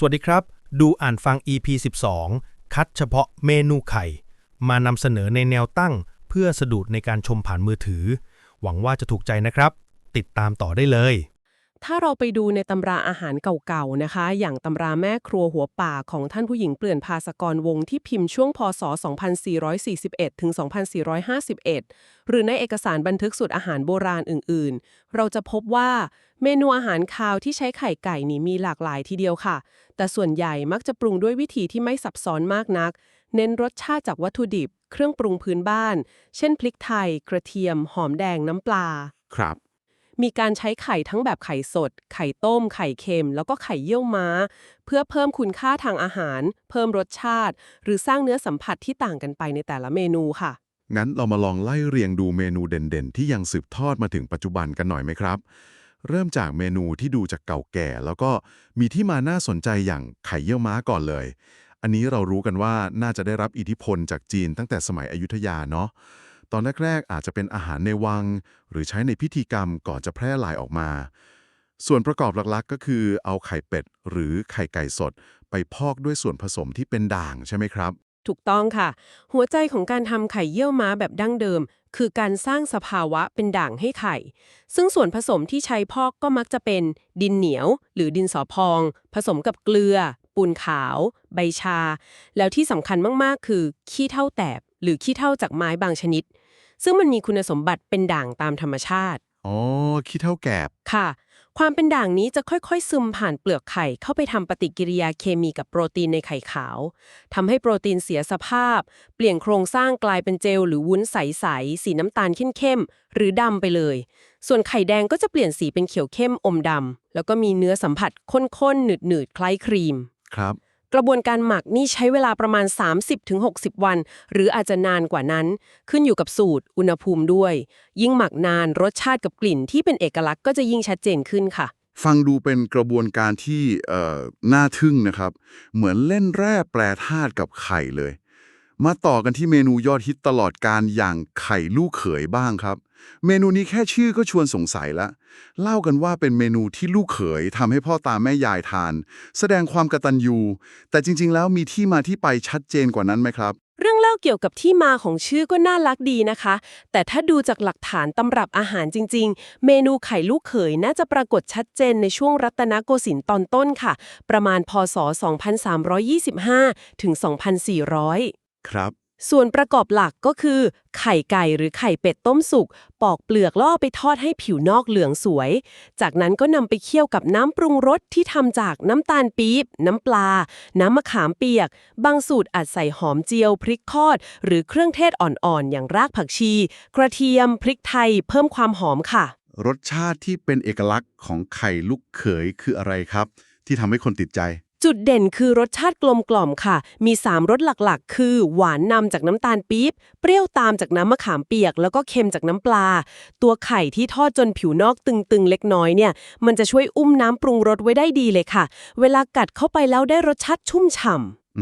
สวัสดีครับ ดูอ่านฟัง EP 12 คัดเฉพาะเมนูไข่ มานำเสนอในแนวตั้ง เพื่อสะดุดในการชมผ่านมือถือ หวังว่าจะถูกใจนะครับ ติดตามต่อได้เลย ถ้าเราไปดูในตำราอาหารเก่าๆนะคะ อย่างตำราแม่ครัวหัวป่าของท่านผู้หญิงเปลี่ยนภาสกรวงที่พิมพ์ช่วงพศ 2441 ถึง 2451 หรือในเอกสารบันทึกสูตรอาหารโบราณอื่นๆ เราจะพบว่าเมนูอาหารคาวที่ใช้ไข่ไก่นี่มีหลากหลายทีเดียวค่ะ แต่ส่วนใหญ่มักจะปรุงด้วยวิธีที่ไม่ซับซ้อนมากนัก เน้นรสชาติจากวัตถุดิบ เครื่องปรุงพื้นบ้าน เช่นพริกไทย กระเทียม หอมแดงน้ำปลา ครับ มีการใช้ไข่ทั้งแบบไข่สด ไข่ต้ม ไข่เค็ม แล้วก็ไข่เยี่ยวม้า เพื่อเพิ่มคุณค่าทางอาหาร เพิ่มรสชาติ หรือสร้างเนื้อสัมผัสที่ต่างกันไปในแต่ละเมนูค่ะ งั้นเรามาลองไล่เรียงดูเมนูเด่นๆ ที่ยังสืบทอดมาถึงปัจจุบันกันหน่อยไหมครับ เริ่มจากเมนูที่ดูจากเก่าแก่ แล้วก็มีที่มาน่าสนใจอย่างไข่เยี่ยวม้าก่อนเลย อันนี้เรารู้กันว่าน่าจะได้รับอิทธิพลจากจีนตั้งแต่สมัยอยุธยาเนาะ ตอนแรก ๆ อาจจะเป็นอาหารในวัง หรือใช้ในพิธีกรรมก่อนจะแพร่หลายออกมา ส่วนประกอบหลักๆ ก็คือเอาไข่เป็ด หรือไข่ไก่สด ไปพอกด้วยส่วนผสมที่เป็นด่างใช่ไหมครับ ถูกต้องค่ะ หัวใจของการทำไข่เยี่ยวม้าแบบดั้งเดิม คือการสร้างสภาวะเป็นด่างให้ไข่ ซึ่งส่วนผสมที่ใช้พอกก็มักจะเป็น ดินเหนียว หรือดินสอพอง ผสมกับเกลือ ปูนขาว ใบชา แล้วที่สำคัญมากๆ คือขี้เถ้าแตบหรือขี้เถ้าจากไม้บางชนิด ซึ่งมันมีคุณสมบัติเป็นด่างตามธรรมชาติ อ๋อขี้เท่าแกบ ค่ะ ความเป็นด่างนี้จะค่อยๆ ซึมผ่านเปลือกไข่เข้าไปทำปฏิกิริยาเคมีกับโปรตีนในไข่ขาวทำให้โปรตีนเสียสภาพ เปลี่ยนโครงสร้างกลายเป็นเจลหรือวุ้นใสๆสีน้ำตาลเข้มๆหรือดำไปเลย ส่วนไข่แดงก็จะเปลี่ยนสีเป็นเขียวเข้มอมดำแล้วก็มีเนื้อสัมผัสข้นๆหนืดๆคล้ายครีม ครับ กระบวนการหมักนี่ใช้เวลาประมาณ 30-60 วัน หรืออาจจะนานกว่านั้น ขึ้นอยู่กับสูตร อุณหภูมิด้วย ยิ่งหมักนานรสชาติกับกลิ่นที่เป็นเอกลักษณ์ก็จะยิ่งชัดเจนขึ้นค่ะ ฟังดูเป็นกระบวนการที่น่าทึ่งนะครับ เหมือนเล่นแร่แปรธาตุกับไข่เลย มาต่อกันที่เมนูยอดฮิตตลอดการอย่างไข่ลูกเขยบ้างครับ เมนูนี้แค่ชื่อก็ชวนสงสัยละ เล่ากันว่าเป็นเมนูที่ลูกเขยทำให้พ่อตาแม่ยายทาน แสดงความกตัญญู แต่จริง ๆ แล้วมีที่มาที่ไปชัดเจนกว่านั้นไหมครับ เรื่องเล่าเกี่ยวกับที่มาของชื่อก็น่ารักดีนะคะ แต่ถ้าดูจากหลักฐานตำรับอาหารจริง ๆ เมนูไข่ลูกเขยน่าจะปรากฏชัดเจนในช่วงรัตนโกสินทร์ตอนต้นค่ะ ประมาณพศ 2325 ถึง 2400 ครับ ส่วนประกอบหลักก็คือ ไข่ไก่หรือไข่เป็ดต้มสุก ปอกเปลือกล่อไปทอดให้ผิวนอกเหลืองสวย จากนั้นก็นำไปเคี่ยวกับน้ำปรุงรสที่ทำจากน้ำตาลปี๊บ น้ำปลา น้ำมะขามเปียก บางสูตรอาจใส่หอมเจียว พริกทอด หรือเครื่องเทศอ่อนๆ อย่างรากผักชี กระเทียม พริกไทย เพิ่มความหอมค่ะ รสชาติที่เป็นเอกลักษณ์ของไข่ลูกเขยคืออะไรครับ ที่ทำให้คนติดใจ จุดเด่นคือรสชาติกลมกล่อมค่ะ มี 3รสหลักๆ คือ หวานนำจากน้ำตาลปี๊บ เปรี้ยวตามจากน้ำมะขามเปียก แล้วก็เค็มจากน้ำปลา ตัวไข่ที่ทอดจนผิวนอกตึงๆ เล็กน้อยเนี่ย มันจะช่วยอุ้มน้ำปรุงรสไว้ได้ดีเลยค่ะ เวลากัดเข้าไปแล้วได้รสชาติชุ่มฉ่ำ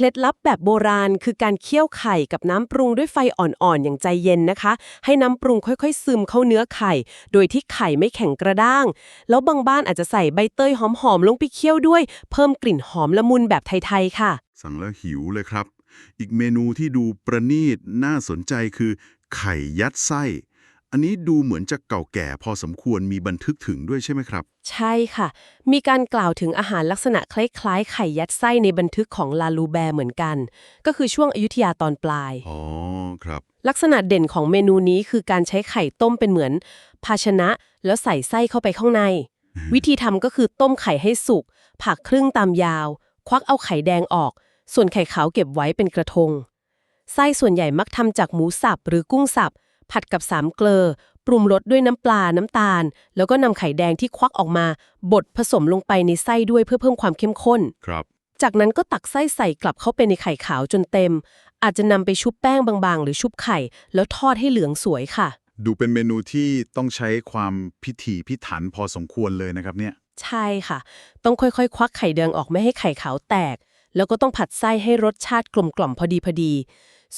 เคล็ดลับแบบโบราณคือการเคี่ยวไข่กับน้ำปรุงด้วยไฟอ่อนๆ อย่างใจเย็นนะคะ ให้น้ำปรุงค่อยๆ ซึมเข้าเนื้อไข่ โดยที่ไข่ไม่แข็งกระด้าง แล้วบางบ้านอาจจะใส่ใบเตยหอมๆ ลงไปเคี่ยวด้วย เพิ่มกลิ่นหอมละมุนแบบไทยๆ ค่ะ สั่งแล้วหิวเลยครับ อีกเมนูที่ดูประณีตน่าสนใจคือไข่ยัดไส้ อันนี้ดูเหมือนจะเก่าแก่พอสมควรมีบันทึกถึงด้วยใช่ไหมครับ ใช่ค่ะ มีการกล่าวถึงอาหารลักษณะคล้ายๆ ไข่ยัดไส้ในบันทึกของลาลูแบร์เหมือนกัน ก็คือช่วงอยุธยาตอนปลาย อ๋อ ครับ ลักษณะเด่นของเมนูนี้คือการใช้ไข่ต้มเป็นเหมือน ภาชนะแล้วใส่ไส้เข้าไปข้างใน วิธีทำก็คือต้มไข่ให้สุกผักครึ่งตามยาว ควักเอาไข่แดงออก ส่วนไข่ขาวเก็บไว้เป็นกระทงไส้ส่วนใหญ่มักทำจากหมูสับหรือกุ้งสับ ผัดกับสามเกลอปรุงรสด้วยน้ำปลาน้ำตาล แล้วก็นำไข่แดงที่ควักออกมาบดผสมลงไปในไส้ด้วยเพื่อเพิ่มความเข้มข้น ครับ จากนั้นก็ตักไส้ใส่กลับเข้าไปในไข่ขาวจนเต็ม อาจจะนำไปชุบแป้งบางๆ หรือชุบไข่ แล้วทอดให้เหลืองสวยค่ะ ดูเป็นเมนูที่ต้องใช้ความพิถีพิถันพอสมควรเลยนะครับเนี่ย ใช่ค่ะ ต้องค่อยๆ ควักไข่แดงออกไม่ให้ไข่ขาวแตก แล้วก็ต้องผัดไส้ให้รสชาติกลมกล่อมพอดีพอดี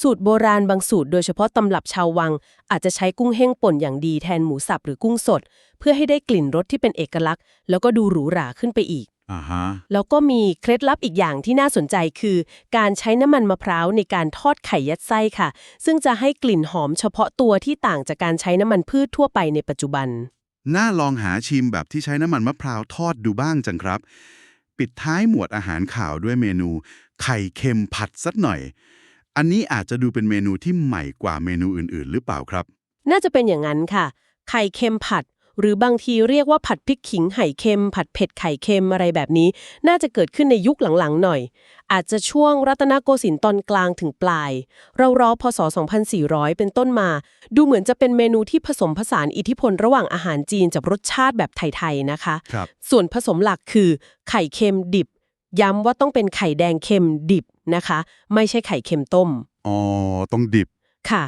สูตรโบราณบางสูตรโดยเฉพาะตำรับชาววัง อาจจะใช้กุ้งแห้งป่นอย่างดีแทนหมูสับหรือกุ้งสด เพื่อให้ได้กลิ่นรสที่เป็นเอกลักษณ์ แล้วก็ดูหรูหราขึ้นไปอีกอ่าฮะแล้วก็มีเคล็ดลับอีกอย่างที่น่าสนใจคือ การใช้น้ำมันมะพร้าวในการทอดไข่ยัดไส้ค่ะ ซึ่งจะให้กลิ่นหอมเฉพาะตัวที่ต่างจากการใช้น้ำมันพืชทั่วไปในปัจจุบัน น่าลองหาชิมแบบที่ใช้น้ำมันมะพร้าวทอดดูบ้างจังครับ ปิดท้ายหมวดอาหารข่าวด้วยเมนู ไข่เค็มผัดสักหน่อย อันนี้อาจจะดูเป็นเมนูที่ใหม่กว่าเมนูอื่นๆ หรือเปล่าครับ น่าจะเป็นอย่างนั้นค่ะ ไข่เค็มผัด หรือบางทีเรียกว่าผัดพริกขิงไข่เค็ม ผัดเผ็ดไข่เค็มอะไรแบบนี้ น่าจะเกิดขึ้นในยุคหลังๆ หน่อย อาจจะช่วงรัตนโกสินทร์ตอนกลางถึงปลาย เรารอพศ 2400 เป็นต้นมา ดูเหมือนจะเป็นเมนูที่ผสมผสานอิทธิพลระหว่างอาหารจีนกับรสชาติแบบไทยๆนะคะครับส่วนผสมหลักคือ ไข่เค็มดิบ ย้ำว่าต้องเป็นไข่แดงเค็มดิบ นะคะ ไม่ใช่ไข่เค็มต้ม อ๋อ ต้องดิบ ค่ะ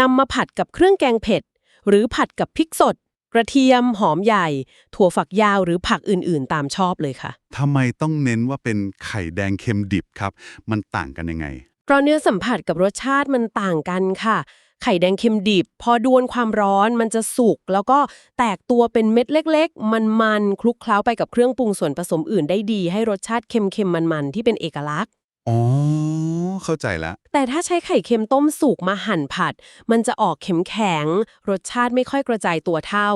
นำมาผัดกับเครื่องแกงเผ็ด หรือผัดกับพริกสด กระเทียม หอมใหญ่ ถั่วฝักยาวหรือผักอื่นๆ ตามชอบเลยค่ะทำไมต้องเน้นว่าเป็นไข่แดงเค็มดิบครับ มันต่างกันยังไงเพราะเนื้อสัมผัสกับรสชาติมันต่างกันค่ะ ไข่แดงเค็มดิบ พอดวนความร้อนมันจะสุก แล้วก็แตกตัวเป็นเม็ดเล็ก ๆ มันๆคลุกเคล้าไปกับเครื่องปรุงส่วนผสมอื่นได้ดี ให้รสชาติเค็มๆมันๆที่เป็นเอกลักษณ์ อ๋อ เข้าใจแล้วแต่ถ้าใช้ไข่เค็มต้มสุกมาหั่นผัด มันจะออกเข็มแข็ง รสชาติไม่ค่อยกระจายตัวเท่า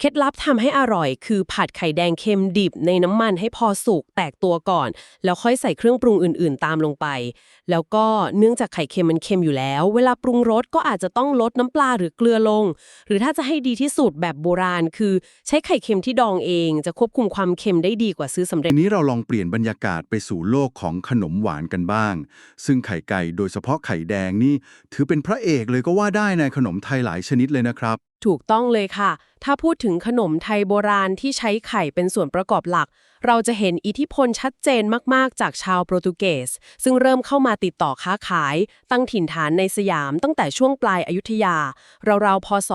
เคล็ดลับทำให้อร่อยคือผัดไข่แดงเค็มดิบในน้ำมันให้พอสุกแตกตัวก่อน แล้วค่อยใส่เครื่องปรุงอื่นๆ ตามลงไป แล้วก็เนื่องจากไข่เค็มมันเค็มอยู่แล้ว เวลาปรุงรสก็อาจจะต้องลดน้ำปลาหรือเกลือลง หรือถ้าจะให้ดีที่สุดแบบโบราณ คือใช้ไข่เค็มที่ดองเอง จะควบคุมความเค็มได้ดีกว่าซื้อสำเร็จ ทีนี้เราลองเปลี่ยนบรรยากาศไปสู่โลกของขนมหวานกันบ้าง ซึ่งไข่ไก่โดยเฉพาะไข่แดงนี่ ถือเป็นพระเอกเลยก็ว่าได้ในขนมไทยหลายชนิดเลยนะครับ ถูกต้องเลยค่ะ ถ้าพูดถึงขนมไทยโบราณที่ใช้ไข่เป็นส่วนประกอบหลัก เราจะเห็นอิทธิพลชัดเจนมาก ๆ จากชาวโปรตุเกส ซึ่งเริ่มเข้ามาติดต่อค้าขาย ตั้งถิ่นฐานในสยามตั้งแต่ช่วงปลายอายุทยา ราวๆ พศ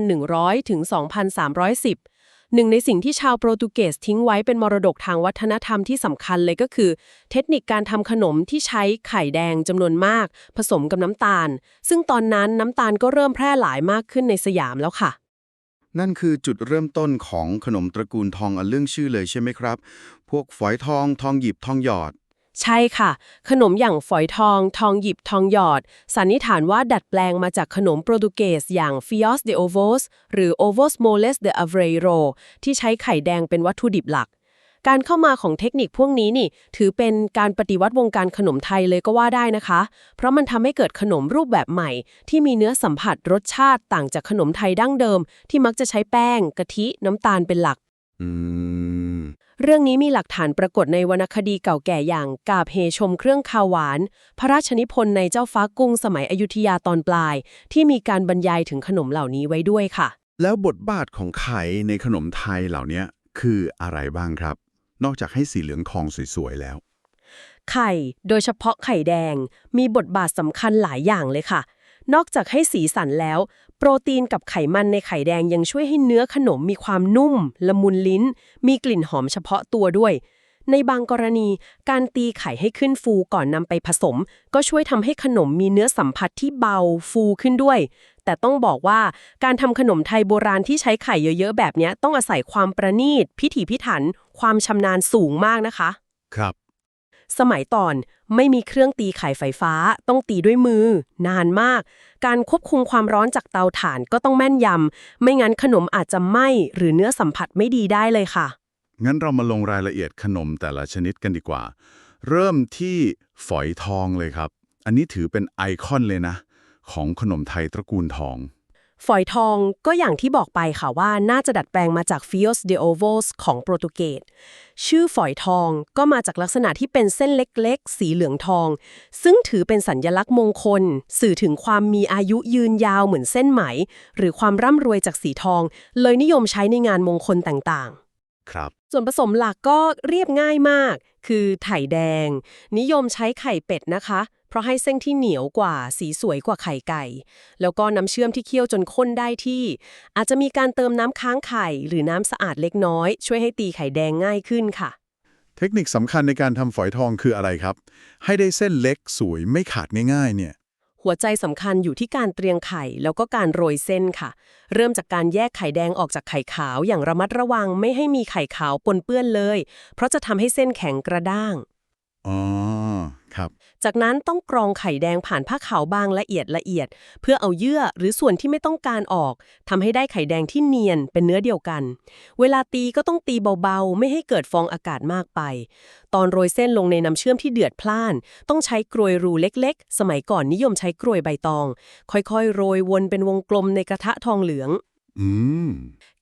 2100 ถึง 2310 หนึ่งในสิ่งที่ชาวโปรตุเกสทิ้งไว้เป็นมรดกทางวัฒนธรรมที่สำคัญเลยก็คือ เทคนิคการทำขนมที่ใช้ไข่แดงจำนวนมาก ผสมกับน้ำตาล ซึ่งตอนนั้นน้ำตาลก็เริ่มแพร่หลายมากขึ้นในสยามแล้วค่ะ นั่นคือจุดเริ่มต้นของขนมตระกูลทองอันเรื่องชื่อเลยใช่ไหมครับ พวกฝอยทอง ทองหยิบทองหยอด ใช่ค่ะ ขนมอย่างฝอยทอง ทองหยิบทองหยอด สันนิษฐานว่าดัดแปลงมาจากขนมโปรตุเกสอย่าง Fios de Ovos หรือ Ovos Moles de Aveiro ที่ใช้ไข่แดงเป็นวัตถุดิบหลัก การเข้ามาของเทคนิคพวกนี้นี่ ถือเป็นการปฏิวัติวงการขนมไทยเลยก็ว่าได้นะคะ เพราะมันทำให้เกิดขนมรูปแบบใหม่ ที่มีเนื้อสัมผัสรสชาติต่างจากขนมไทยดั้งเดิม ที่มักจะใช้แป้ง กะทิ น้ำตาลเป็นหลัก อืม เรื่องนี้มีหลักฐานปรากฏในวรรณคดีเก่าแก่อย่างกาบเฮชมเครื่องคาวหวาน พระราชนิพนธ์ในเจ้าฟ้ากุ้งสมัยอยุธยาตอนปลาย ที่มีการบรรยายถึงขนมเหล่านี้ไว้ด้วยค่ะ แล้วบทบาทของไข่ในขนมไทยเหล่านี้คืออะไรบ้างครับ นอกจากให้สีเหลืองทองสวยๆแล้ว ไข่ โดยเฉพาะไข่แดง มีบทบาทสำคัญหลายอย่างเลยค่ะ นอกจากให้สีสันแล้ว โปรตีนกับไขมันในไข่แดงยังช่วยให้เนื้อขนมมีความนุ่ม ละมุนลิ้น มีกลิ่นหอมเฉพาะตัวด้วย ในบางกรณี การตีไข่ให้ขึ้นฟูก่อนนำไปผสม ก็ช่วยทำให้ขนมมีเนื้อสัมผัสที่เบาฟูขึ้นด้วย แต่ต้องบอกว่าการทำขนมไทยโบราณที่ใช้ไข่เยอะๆแบบนี้ต้องอาศัยความประณีต พิถีพิถัน ความชำนาญสูงมากนะคะ ครับ สมัยก่อนไม่มีเครื่องตีไข่ไฟฟ้า ต้องตีด้วยมือ นานมาก การควบคุมความร้อนจากเตาถ่านก็ต้องแม่นยำ ไม่งั้นขนมอาจจะไหม้ หรือเนื้อสัมผัสไม่ดีได้เลยค่ะ งั้นเรามาลงรายละเอียดขนมแต่ละชนิดกันดีกว่า เริ่มที่ฝอยทองเลยครับ อันนี้ถือเป็นไอคอนเลยนะ ของขนมไทยตระกูลทอง ฝอยทองก็อย่างที่บอกไปค่ะว่าน่าจะดัดแปลงมาจาก Fios de Ovos ของโปรตุเกส ชื่อฝอยทองก็มาจากลักษณะที่เป็นเส้นเล็กๆ สีเหลืองทอง ซึ่งถือเป็นสัญญลักษณ์มงคล สื่อถึงความมีอายุยืนยาวเหมือนเส้นไหม หรือความร่ำรวยจากสีทอง เลยนิยมใช้ในงานมงคลต่างๆ ครับ ส่วนผสมหลักก็เรียบง่ายมาก คือไข่แดง นิยมใช้ไข่เป็ดนะคะ เพราะให้เส้นที่เหนียวกว่าสีสวยกว่าไข่ไก่ แล้วก็น้ำเชื่อมที่เคี่ยวจนข้นได้ที่ อาจจะมีการเติมน้ำค้างไข่ หรือน้ำสะอาดเล็กน้อย ช่วยให้ตีไข่แดงง่ายขึ้นค่ะ เทคนิคสำคัญในการทำฝอยทองคืออะไรครับ ให้ได้เส้นเล็กสวยไม่ขาดง่ายๆ เนี่ย หัหัวใจสำคัญอยู่ที่การเตรียงไข่ แล้วก็การโรยเส้นค่ะ เริ่มจากการแยกไข่แดงออกจากไข่ขาวอย่างระมัดระวังไม่ให้มีไข่ขาวปนเปื้อนเลย เพราะจะทำให้เส้นแข็งกระด้างอ๋อ ครับจากนั้นต้องกรองไข่แดงผ่านผ้าขาวบางละเอียดละเอียด เพื่อเอาเยื่อหรือส่วนที่ไม่ต้องการออกทำให้ได้ไข่แดงที่เนียนเป็นเนื้อเดียวกัน เวลาตีก็ต้องตีเบาๆ ไม่ให้เกิดฟองอากาศมากไป ตอนโรยเส้นลงในน้ำเชื่อมที่เดือดพล่าน ต้องใช้กรวยรูเล็กๆ สมัยก่อนนิยมใช้กรวยใบตอง ค่อยๆ โรยวนเป็นวงกลมในกระทะทองเหลืองอืม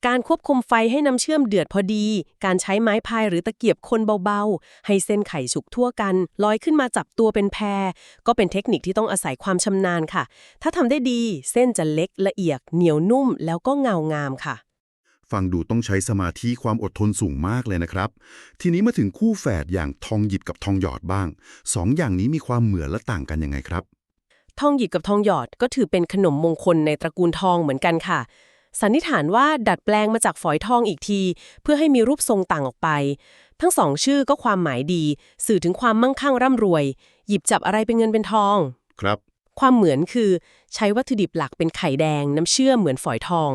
การควบคุมไฟให้น้ำเชื่อมเดือดพอดี การใช้ไม้พายหรือตะเกียบคนเบาๆ ให้เส้นไข่สุกทั่วกัน ลอยขึ้นมาจับตัวเป็นแพร ก็เป็นเทคนิคที่ต้องอาศัยความชำนาญค่ะ ถ้าทำได้ดี เส้นจะเล็กละเอียด เหนียวนุ่ม แล้วก็เงางามค่ะ ฟังดูต้องใช้สมาธิความอดทนสูงมากเลยนะครับ ทีนี้มาถึงคู่แฝดอย่างทองหยิบกับทองหยอดบ้างสองอย่างนี้มีความเหมือนและต่างกันยังไงครับ ทองหยิบกับทองหยอดก็ถือเป็นขนมมงคลในตระกูลทองเหมือนกันค่ะ สันนิษฐานว่าดัดแปลงมาจากฝอยทองอีกที เพื่อให้มีรูปทรงต่างออกไป ทั้งสองชื่อก็ความหมายดี สื่อถึงความมั่งคั่งร่ำรวย หยิบจับอะไรเป็นเงินเป็นทอง ครับ ความเหมือนคือใช้วัตถุดิบหลักเป็นไข่แดง น้ำเชื่อมเหมือนฝอยทอง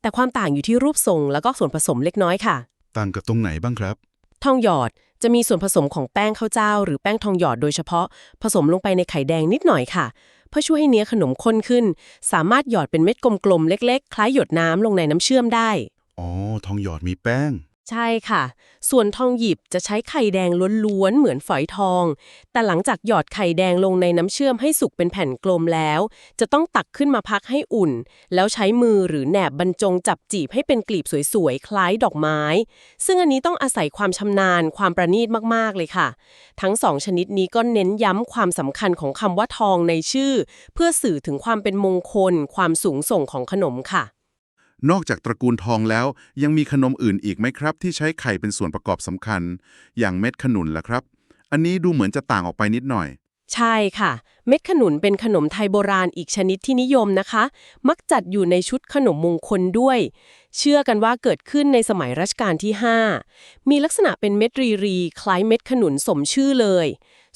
แต่ความต่างอยู่ที่รูปทรงแล้วก็ส่วนผสมเล็กน้อยค่ะ ต่างกับตรงไหนบ้างครับ ทองหยอดจะมีส่วนผสมของแป้งข้าวเจ้า หรือแป้งทองหยอดโดยเฉพาะ ผสมลงไปในไข่แดงนิดหน่อยค่ะ เพื่อช่วยให้เนื้อขนมข้นขึ้น สามารถหยอดเป็นเม็ดกลมๆ เล็ก ๆ คล้ายหยดน้ำลงในน้ำเชื่อมได้ อ๋อ ทองหยอดมีแป้ง ใช่ค่ะ ส่วนทองหยิบจะใช้ไข่แดงล้วนๆ เหมือนฝอยทอง แต่หลังจากหยอดไข่แดงลงในน้ำเชื่อมให้สุกเป็นแผ่นกลมแล้ว จะต้องตักขึ้นมาพักให้อุ่น แล้วใช้มือหรือแหนบบรรจงจับจีบให้เป็นกลีบสวยๆ คล้ายดอกไม้ ซึ่งอันนี้ต้องอาศัยความชำนาญความประณีตมากๆเลยค่ะ ทั้งสองชนิดนี้ก็เน้นย้ำความสำคัญของคำว่าทองในชื่อ เพื่อสื่อถึงความเป็นมงคล ความสูงส่งของขนมค่ะ นอกจากตระกูลทองแล้ว ยังมีขนมอื่นอีกไหมครับ ที่ใช้ไข่เป็นส่วนประกอบสำคัญ อย่างเม็ดขนุนล่ะครับ อันนี้ดูเหมือนจะต่างออกไปนิดหน่อย ใช่ค่ะ เม็ดขนุนเป็นขนมไทยโบราณอีกชนิดที่นิยมนะคะ มักจัดอยู่ในชุดขนมมงคลด้วย เชื่อกันว่าเกิดขึ้นในสมัยรัชกาลที่ 5 มีลักษณะเป็นเม็ดรีรีคล้ายเม็ดขนุนสมชื่อเลย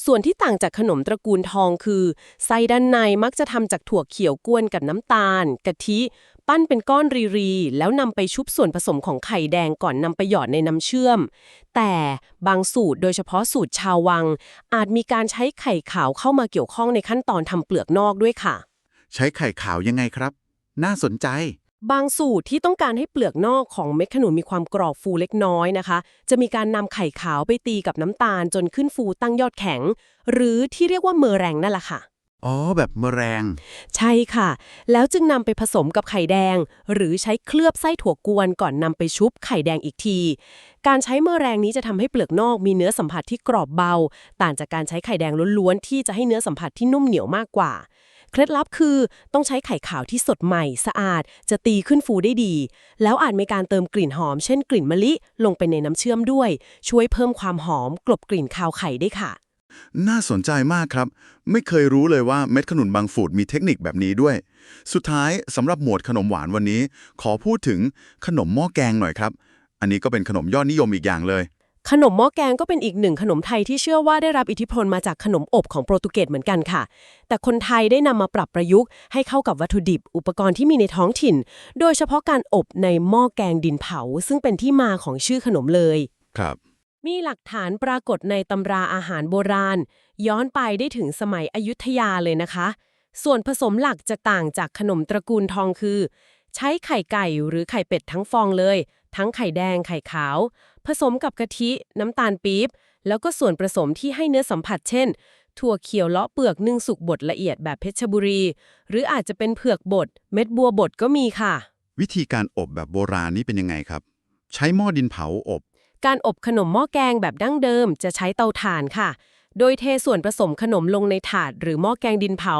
ส่วนที่ต่างจากขนมตระกูลทองคือ ไส้ด้านในมักจะทำจากถั่วเขียวกวนกับน้ำตาล กะทิ ปั้นเป็นก้อนรีรีแล้วนำไปชุบส่วนผสมของไข่แดงก่อนนำไปหยอดในน้ำเชื่อม แต่บางสูตรโดยเฉพาะสูตรชาววัง อาจมีการใช้ไข่ขาวเข้ามาเกี่ยวข้องในขั้นตอนทำเปลือกนอกด้วยค่ะ ใช้ไข่ขาวยังไงครับ น่าสนใจ บางสูตรที่ต้องการให้เปลือกนอกของเม็ดขนุนมีความกรอบฟูเล็กน้อยนะคะ จะมีการนำไข่ขาวไปตีกับน้ำตาลจนขึ้นฟูตั้งยอดแข็ง หรือที่เรียกว่าเมอแรงนั่นแหละค่ะ อ๋อ แบบเมอแรงใช่ค่ะ แล้วจึงนำไปผสมกับไข่แดง หรือใช้เคลือบไส้ถั่วกวนก่อนนำไปชุบไข่แดงอีกที การใช้เมอแรงนี้จะทำให้เปลือกนอกมีเนื้อสัมผัสที่กรอบเบา ต่างจากการใช้ไข่แดงล้วนๆที่จะให้เนื้อสัมผัสที่นุ่มเหนียวมากกว่า เคล็ดลับคือต้องใช้ไข่ขาวที่สดใหม่ สะอาด จะตีขึ้นฟูได้ดี แล้วอาจมีการเติมกลิ่นหอม เช่นกลิ่นมะลิ ลงไปในน้ำเชื่อมด้วย ช่วยเพิ่มความหอม กลบกลิ่นคาวไข่ได้ค่ะ น่าสนใจมากครับ ไม่เคยรู้เลยว่าเม็ดขนุนบางฝูดมีเทคนิคแบบนี้ด้วย สุดท้ายสำหรับหมวดขนมหวานวันนี้ ขอพูดถึงขนมหม้อแกงหน่อยครับ อันนี้ก็เป็นขนมยอดนิยมอีกอย่างเลย ขนมหม้อแกงก็เป็นอีกหนึ่งขนมไทยที่เชื่อว่าได้รับอิทธิพลมาจากขนมอบของโปรตุเกสเหมือนกันค่ะ แต่คนไทยได้นำมาปรับประยุกต์ให้เข้ากับวัตถุดิบ อุปกรณ์ที่มีในท้องถิ่น โดยเฉพาะการอบในหม้อแกงดินเผา ซึ่งเป็นที่มาของชื่อขนมเลย ครับ มีหลักฐานปรากฏในตำราอาหารโบราณ ย้อนไปได้ถึงสมัยอยุธยาเลยนะคะ ส่วนผสมหลักจะต่างจากขนมตระกูลทองคือ ใช้ไข่ไก่หรือไข่เป็ดทั้งฟองเลย ทั้งไข่แดงไข่ขาว ผสมกับกะทิน้ำตาลปี๊บ แล้วก็ส่วนผสมที่ให้เนื้อสัมผัสเช่น ถั่วเขียวเลาะเปลือกนึ่งสุกบดละเอียดแบบเพชรบุรี หรืออาจจะเป็นเผือกบด เม็ดบัวบดก็มีค่ะ วิธีการอบแบบโบราณนี่เป็นยังไงครับ ใช้หม้อดินเผาอบ การอบขนมหม้อแกงแบบดั้งเดิมจะใช้เตาถ่านค่ะ โดยเทส่วนผสมขนมลงในถาดหรือหม้อแกงดินเผา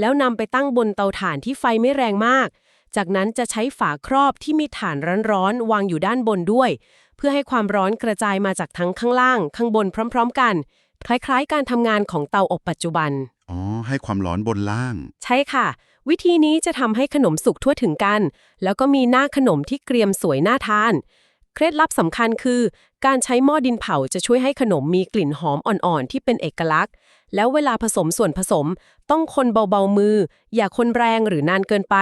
แล้วนำไปตั้งบนเตาถ่านที่ไฟไม่แรงมาก จากนั้นจะใช้ฝาครอบที่มีถ่านร้อนๆวางอยู่ด้านบนด้วย เพื่อให้ความร้อนกระจายมาจากทั้งข้างล่าง ข้างบนพร้อม ๆ กัน คล้ายๆ การทำงานของเตาอบปัจจุบัน อ๋อ ให้ความร้อนบนล่าง ใช่ค่ะ วิธีนี้จะทำให้ขนมสุกทั่วถึงกัน แล้วก็มีหน้าขนมที่เกรียมสวยน่าทาน เคล็ดลับสำคัญคือ การใช้หม้อดินเผาจะช่วยให้ขนมมีกลิ่นหอมอ่อนๆ ที่เป็นเอกลักษณ์ แล้วเวลาผสมส่วนผสม ต้องคนเบาๆมือ อย่าคนแรงหรือนานเกินไป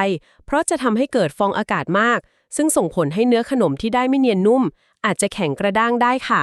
เพราะจะทำให้เกิดฟองอากาศมาก ซึ่งส่งผลให้เนื้อขนมที่ได้ไม่เนียนนุ่ม อาจจะแข็งกระด้างได้ค่ะ